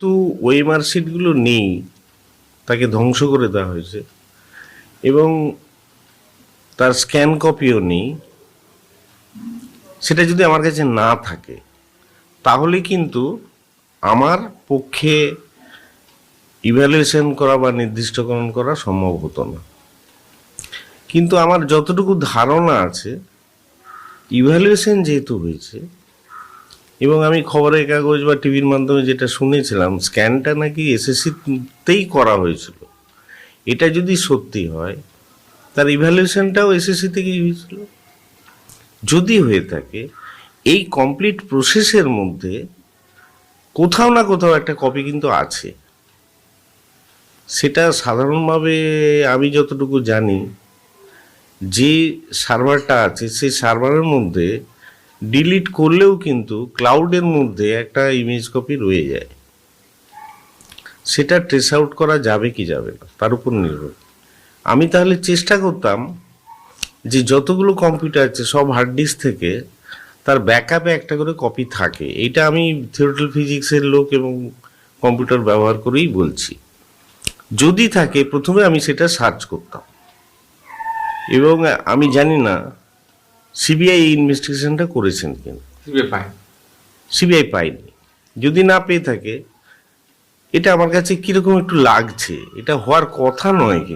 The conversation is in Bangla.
কিন্তু ওই মার্কশিটগুলো নেই। তাকে ধ্বংস করে দেওয়া হয়েছে। এবং তার স্ক্যান কপিও নেই। সেটা যদি আমার কাছে না থাকে, তাহলে কিন্তু আমার পক্ষে ইভ্যালুয়েশন করা বা নির্দিষ্টকরণ করা সম্ভব হতো না। কিন্তু আমার যতটুকু ধারণা আছে ইভ্যালুয়েশন যেহেতু হয়েছে এবং আমি খবরের কাগজ বা টিভির মাধ্যমে যেটা শুনেছিলাম, স্ক্যানটা নাকি এসএসসিতেই করা হয়েছিল। এটা যদি সত্যি হয়, তার ইভ্যালুয়েশনটাও এসএসসি থেকেই হয়েছিল। যদি হয়ে থাকে, এই কমপ্লিট প্রসেসের মধ্যে কোথাও না কোথাও একটা কপি কিন্তু আছে। সেটা সাধারণভাবে আমি যতটুকু জানি, যে সার্ভারটা আছে, সেই সার্ভারের মধ্যে ডিলিট করলেও কিন্তু ক্লাউডের মধ্যে একটা ইমেজ কপি রয়ে যায়। সেটা ট্রেস আউট করা যাবে কি যাবে না, তার উপর নির্ভর। আমি তাহলে চেষ্টা করতাম যে যতগুলো কম্পিউটার আছে, সব হার্ড ডিস্ক থেকে তার ব্যাকআপে একটা করে কপি থাকে। এটা আমি থিওরিটাল ফিজিক্সের লোক এবং কম্পিউটার ব্যবহার করেই বলছি। যদি থাকে, প্রথমে আমি সেটা সার্চ করতাম। এবং আমি জানি না সিবিআই এই ইনভেস্টিগেশনটা করেছেন কিনা সিবিআই পায় সিবিআই পায়নি। যদি না পেয়ে থাকে এটা আমার কাছে কীরকম একটু লাগছে এটা হওয়ার কথা নয় কিন্তু।